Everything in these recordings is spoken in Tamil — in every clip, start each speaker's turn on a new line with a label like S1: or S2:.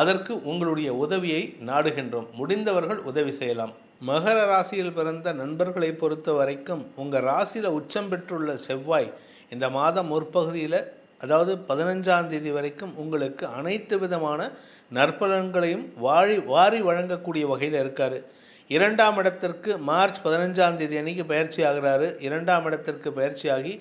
S1: அதற்கு உங்களுடைய உதவியை நாடுகின்றோம். முடிந்தவர்கள் உதவி செய்யலாம். மகர ராசியில் பிறந்த நண்பர்களை பொறுத்த வரைக்கும் உங்கள் ராசியில் உச்சம் பெற்றுள்ள செவ்வாய் இந்த மாதம் முற்பகுதியில் அதாவது பதினஞ்சாம் தேதி வரைக்கும் உங்களுக்கு அனைத்து விதமான நற்பலன்களையும் வாரி வாரி வழங்கக்கூடிய வகையில் இருக்கார். இரண்டாம் இடத்திற்கு மார்ச் பதினஞ்சாம் தேதி அன்னைக்கு பயிற்சி ஆகிறாரு. இரண்டாம் இடத்திற்கு பயிற்சியாகி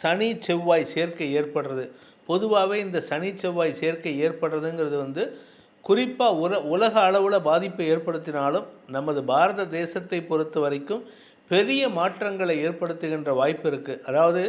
S1: சனி செவ்வாய் சேர்க்கை ஏற்படுறது. பொதுவாகவே இந்த சனி செவ்வாய் சேர்க்கை ஏற்படுறதுங்கிறது வந்து குறிப்பாக உல உலக அளவில் பாதிப்பை ஏற்படுத்தினாலும் நமது பாரத தேசத்தை பொறுத்த வரைக்கும் பெரிய மாற்றங்களை ஏற்படுத்துகின்ற வாய்ப்பு இருக்குது அதாவது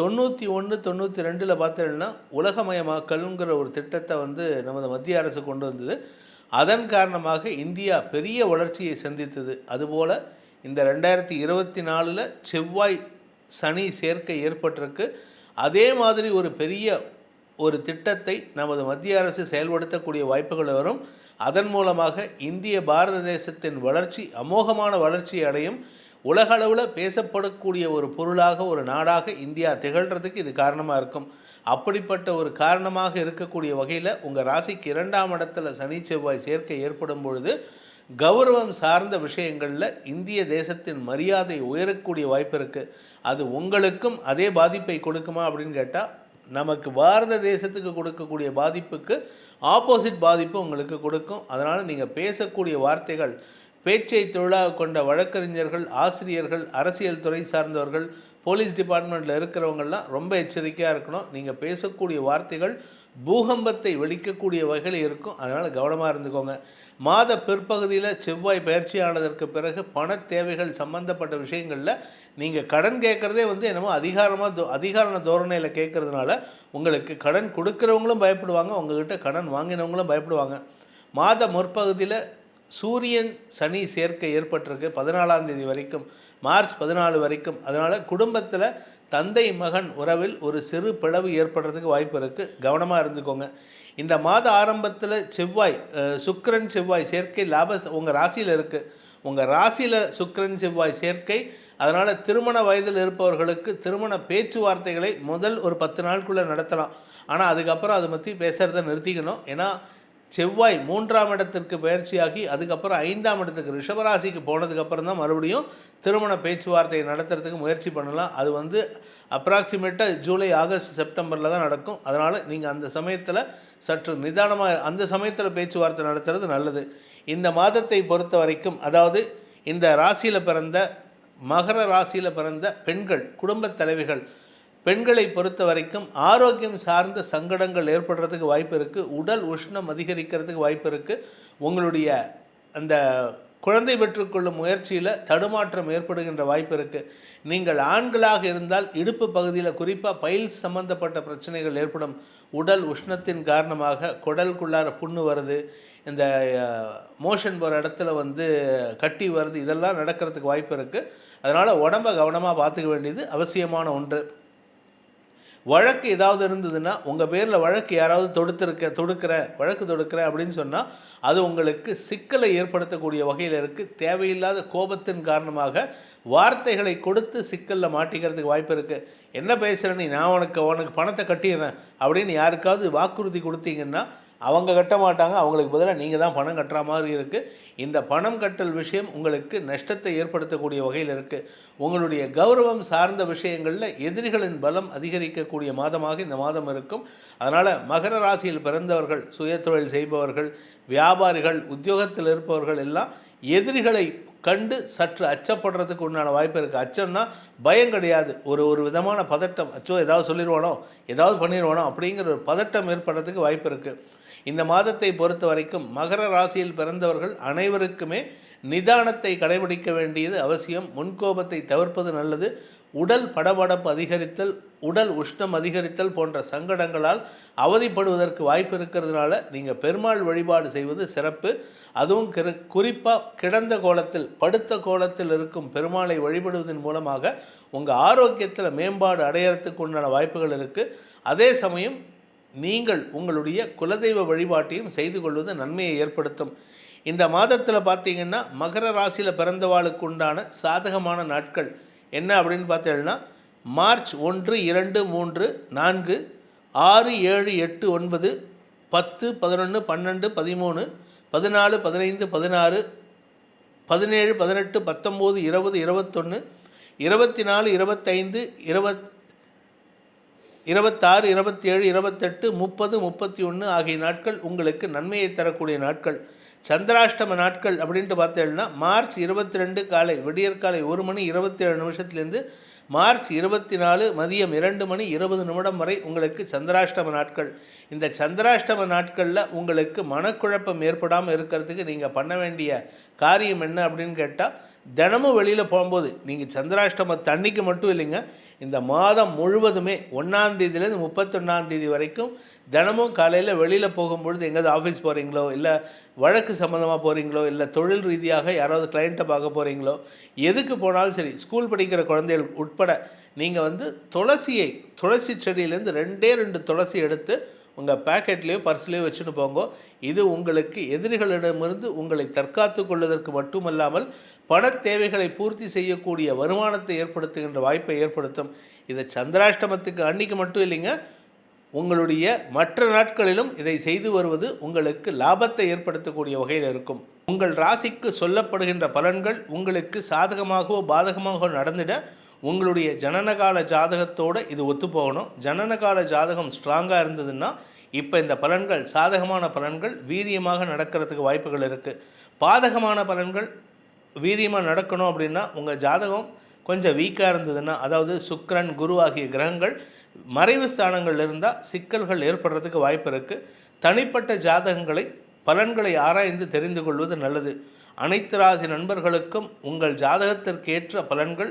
S1: தொண்ணூற்றி ஒன்று தொண்ணூற்றி ரெண்டில் பார்த்தீங்கன்னா உலகமயமாக்கலுங்கிற ஒரு திட்டத்தை வந்து நமது மத்திய அரசு கொண்டு வந்தது. அதன் காரணமாக இந்தியா பெரிய வளர்ச்சியை சந்தித்தது. அதுபோல் இந்த ரெண்டாயிரத்தி இருபத்தி நாலில் செவ்வாய் சனி சேர்க்கை ஏற்பட்டிருக்கு. அதே மாதிரி ஒரு பெரிய ஒரு திட்டத்தை நமது மத்திய அரசு செயல்படுத்தக்கூடிய வாய்ப்புகள் வரும். அதன் மூலமாக இந்திய பாரத தேசத்தின் வளர்ச்சி அமோகமான வளர்ச்சி அடையும். உலக அளவில் பேசப்படக்கூடிய ஒரு பொருளாக ஒரு நாடாக இந்தியா திகழ்கிறதுக்கு இது காரணமாக இருக்கும். அப்படிப்பட்ட ஒரு காரணமாக இருக்கக்கூடிய வகையில் உங்கள் ராசிக்கு இரண்டாம் இடத்துல சனி செவ்வாய் சேர்க்கை ஏற்படும் பொழுது கௌரவம் சார்ந்த விஷயங்களில் இந்திய தேசத்தின் மரியாதை உயரக்கூடிய வாய்ப்பு இருக்குது அது உங்களுக்கும் அதே பாதிப்பை கொடுக்குமா அப்படின்னு கேட்டால் நமக்கு பாரத தேசத்துக்கு கொடுக்கக்கூடிய பாதிப்புக்கு ஆப்போசிட் பாதிப்பு உங்களுக்கு கொடுக்கும். அதனால் நீங்கள் பேசக்கூடிய வார்த்தைகள் பேச்சை தொழிலாக கொண்ட வழக்கறிஞர்கள் ஆசிரியர்கள் அரசியல் துறை சார்ந்தவர்கள் போலீஸ் டிபார்ட்மெண்ட்டில் இருக்கிறவங்கள்லாம் ரொம்ப எச்சரிக்கையாக இருக்கணும். நீங்கள் பேசக்கூடிய வார்த்தைகள் பூகம்பத்தை வெளிக்கக்கூடிய வகையில் இருக்கும். அதனால் கவனமாக இருந்துக்கோங்க. மாத பிற்பகுதியில் செவ்வாய் பயிற்சியானதற்கு பிறகு பண தேவைகள் சம்பந்தப்பட்ட விஷயங்களில் நீங்கள் கடன் கேட்குறதே வந்து என்னமோ அதிகாரமாக தோ அதிகார தோரணையில் கேட்குறதுனால உங்களுக்கு கடன் கொடுக்குறவங்களும் பயப்படுவாங்க. உங்ககிட்ட கடன் வாங்கினவங்களும் பயப்படுவாங்க. மாத முற்பகுதியில் சூரியன் சனி சேர்க்கை ஏற்பட்டிருக்கு. பதினாலாம் தேதி வரைக்கும் மார்ச் பதினாலு வரைக்கும். அதனால் குடும்பத்தில் தந்தை மகன் உறவில் ஒரு சிறு பிளவு ஏற்படுறதுக்கு வாய்ப்பு இருக்குது கவனமாக இருந்துக்கோங்க. இந்த மாத ஆரம்பத்தில் செவ்வாய் சுக்கரன் செவ்வாய் சேர்க்கை லாப உங்கள் ராசியில் இருக்குது உங்கள் ராசியில் சுக்கரன் செவ்வாய் சேர்க்கை அதனால் திருமண வயதில் இருப்பவர்களுக்கு திருமண பேச்சுவார்த்தைகளை முதல் ஒரு பத்து நாளுக்குள்ளே நடத்தலாம். ஆனால் அதுக்கப்புறம் அதை பற்றி பேசுகிறத நிறுத்திக்கணும். ஏன்னா செவ்வாய் மூன்றாம் இடத்திற்கு பயிற்சியாகி அதுக்கப்புறம் ஐந்தாம் இடத்துக்கு ரிஷபராசிக்கு போனதுக்கப்புறம் தான் மறுபடியும் திருமண பேச்சுவார்த்தையை நடத்துறதுக்கு முயற்சி பண்ணலாம். அது வந்து அப்ராக்சிமேட்டாக ஜூலை ஆகஸ்ட் செப்டம்பரில் தான் நடக்கும். அதனால் நீங்கள் அந்த சமயத்தில் சற்று நிதானமாக அந்த சமயத்தில் பேச்சுவார்த்தை நடத்துறது நல்லது. இந்த மாதத்தை பொறுத்த வரைக்கும் அதாவது இந்த ராசியில் பிறந்த மகர ராசியில் பிறந்த பெண்கள் குடும்பத் தலைவிகள் பெண்களை பொறுத்த வரைக்கும் ஆரோக்கியம் சார்ந்த சங்கடங்கள் ஏற்படுறதுக்கு வாய்ப்பு இருக்குது உடல் உஷ்ணம் அதிகரிக்கிறதுக்கு வாய்ப்பு இருக்குது உங்களுடைய அந்த குழந்தை பெற்றுக்கொள்ளும் முயற்சியில் தடுமாற்றம் ஏற்படுகின்ற வாய்ப்பு இருக்குது நீங்கள் ஆண்களாக இருந்தால் இடுப்பு பகுதியில் குறிப்பாக பயில் சம்பந்தப்பட்ட பிரச்சனைகள் ஏற்படும். உடல் உஷ்ணத்தின் காரணமாக குடலுக்குள்ளார புண்ணு வருது. இந்த மோஷன் போகிற இடத்துல வந்து கட்டி வருது. இதெல்லாம் நடக்கிறதுக்கு வாய்ப்பு இருக்குது அதனால் உடம்பை கவனமாக பார்த்துக்க வேண்டியது அவசியமான ஒன்று. வழக்கு ஏதாவது இருந்ததுன்னா உங்கள் பேரில் வழக்கு யாராவது தொடுத்திருக்க தொடுக்கிறேன் வழக்கு தொடுக்கிறேன் அப்படின்னு சொன்னால் அது உங்களுக்கு சிக்கலை ஏற்படுத்தக்கூடிய வகையில் இருக்குது தேவையில்லாத கோபத்தின் காரணமாக வார்த்தைகளை கொடுத்து சிக்கலில் மாட்டிக்கிறதுக்கு வாய்ப்பு இருக்குது என்ன பேசுகிற நீ நான் உனக்கு உனக்கு பணத்தை கட்டிடுறேன் அப்படின்னு யாருக்காவது வாக்குறுதி கொடுத்தீங்கன்னா அவங்க கட்ட மாட்டாங்க அவங்களுக்கு பதிலாக நீங்கள் தான் பணம் கட்டுற மாதிரி இருக்குது இந்த பணம் கட்டல் விஷயம் உங்களுக்கு நஷ்டத்தை ஏற்படுத்தக்கூடிய வகையில் இருக்குது உங்களுடைய கௌரவம் சார்ந்த விஷயங்களில் எதிரிகளின் பலம் அதிகரிக்கக்கூடிய மாதமாக இந்த மாதம் இருக்கும். அதனால் மகர ராசியில் பிறந்தவர்கள் சுயத்தொழில் செய்பவர்கள் வியாபாரிகள் உத்தியோகத்தில் இருப்பவர்கள் எல்லாம் எதிரிகளை கண்டு சற்று அச்சப்படுறதுக்கு உண்டான வாய்ப்பு இருக்குது அச்சம்னா பயம் கிடையாது. ஒரு ஒரு விதமான பதட்டம் அச்சோ ஏதாவது சொல்லிடுவானோ ஏதாவது பண்ணிடுவானோ அப்படிங்கிற ஒரு பதட்டம் ஏற்படுறதுக்கு வாய்ப்பு இருக்குது இந்த மாதத்தை பொறுத்த வரைக்கும் மகர ராசியில் பிறந்தவர்கள் அனைவருக்குமே நிதானத்தை கடைபிடிக்க வேண்டியது அவசியம். முன்கோபத்தை தவிர்ப்பது நல்லது. உடல் படபடப்பு அதிகரித்தல் உடல் உஷ்ணம் அதிகரித்தல் போன்ற சங்கடங்களால் அவதிப்படுவதற்கு வாய்ப்பு இருக்கிறதுனால நீங்கள் பெருமாள் வழிபாடு செய்வது சிறப்பு. அதுவும் கிரு குறிப்பாக கிடந்த கோலத்தில் படுத்த கோலத்தில் இருக்கும் பெருமாளை வழிபடுவதன் மூலமாக உங்கள் ஆரோக்கியத்தில் மேம்பாடு அடையறதுக்கு உண்டான வாய்ப்புகள் இருக்குது அதே சமயம் நீங்கள் உங்களுடைய குலதெய்வ வழிபாட்டையும் செய்து கொள்வது நன்மையை ஏற்படுத்தும். இந்த மாதத்தில் பார்த்தீங்கன்னா மகர ராசியில் பிறந்தவாளுக்கு உண்டான சாதகமான நாட்கள் என்ன அப்படின்னு பார்த்தீங்கன்னா மார்ச் ஒன்று இரண்டு மூன்று நான்கு ஆறு ஏழு எட்டு ஒன்பது பத்து பதினொன்று பன்னெண்டு பதிமூணு பதினாலு பதினைந்து பதினாறு பதினேழு பதினெட்டு பத்தொம்போது இருபது இருபத்தொன்று இருபத்தி நாலு இருபத்தைந்து இருபத் இருபத்தாறு இருபத்தேழு இருபத்தெட்டு முப்பது முப்பத்தி ஒன்று ஆகிய நாட்கள் உங்களுக்கு நன்மையை தரக்கூடிய நாட்கள். சந்திராஷ்டம நாட்கள் அப்படின்ட்டு பார்த்தேன்னா மார்ச் இருபத்தி ரெண்டு காலை விடியற்காலை ஒரு மணி இருபத்தேழு நிமிஷத்துலேருந்து மார்ச் இருபத்தி நாலு மதியம் இரண்டு மணி இருபது நிமிடம் வரை உங்களுக்கு சந்திராஷ்டம நாட்கள். இந்த சந்திராஷ்டம நாட்களில் உங்களுக்கு மனக்குழப்பம் ஏற்படாமல் இருக்கிறதுக்கு நீங்கள் பண்ண வேண்டிய காரியம் என்ன அப்படின்னு கேட்டால் தினமும் வெளியில் போகும்போது நீங்கள் சந்திராஷ்டம தண்ணிக்கு மட்டும் இல்லைங்க இந்த மாதம் முழுவதுமே ஒன்றாந்தேதியிலேருந்து முப்பத்தொன்னாந்தேதி வரைக்கும் தினமும் காலையில் வெளியில் போகும்பொழுது எங்கேயாவது ஆஃபீஸ் போகிறீங்களோ இல்லை வழக்கு சம்மந்தமாக போகிறீங்களோ இல்லை தொழில் ரீதியாக யாராவது கிளைண்ட்டை பார்க்க போகிறீங்களோ எதுக்கு போனாலும் சரி ஸ்கூல் படிக்கிற குழந்தைகள் உட்பட நீங்கள் வந்து துளசியை துளசி செடியிலேருந்து ரெண்டே ரெண்டு துளசி எடுத்து உங்கள் பேக்கெட்லேயோ பர்ஸ்லேயோ வச்சுட்டு போங்க. இது உங்களுக்கு எதிரிகளிடமிருந்து உங்களை தற்காத்து கொள்வதற்கு மட்டுமல்லாமல் பண தேவைகளை பூர்த்தி செய்யக்கூடிய வருமானத்தை ஏற்படுத்துகின்ற வாய்ப்பை ஏற்படுத்தும். இதை சந்திராஷ்டமத்துக்கு அன்னைக்கு மட்டும் இல்லைங்க உங்களுடைய மற்ற நாட்களிலும் இதை செய்து வருவது உங்களுக்கு லாபத்தை ஏற்படுத்தக்கூடிய வகையில் இருக்கும். உங்கள் ராசிக்கு சொல்லப்படுகின்ற பலன்கள் உங்களுக்கு சாதகமாகவோ பாதகமாகவோ நடந்திட உங்களுடைய ஜனனகால ஜாதகத்தோடு இது ஒத்துப்போகணும். ஜனனகால ஜாதகம் ஸ்ட்ராங்காக இருந்ததுன்னா இப்போ இந்த பலன்கள் சாதகமான பலன்கள் வீரியமாக நடக்கிறதுக்கு வாய்ப்புகள் இருக்குது பாதகமான பலன்கள் வீரியமாக நடக்கணும் அப்படின்னா உங்கள் ஜாதகம் கொஞ்சம் வீக்காக இருந்ததுன்னா அதாவது சுக்ரன் குரு ஆகிய கிரகங்கள் மறைவு ஸ்தானங்கள் இருந்தால் சிக்கல்கள் ஏற்படுறதுக்கு வாய்ப்பு இருக்குது தனிப்பட்ட ஜாதகங்களை பலன்களை ஆராய்ந்து தெரிந்து கொள்வது நல்லது. அனைத்து ராசி நண்பர்களுக்கும் உங்கள் ஜாதகத்திற்கேற்ற பலன்கள்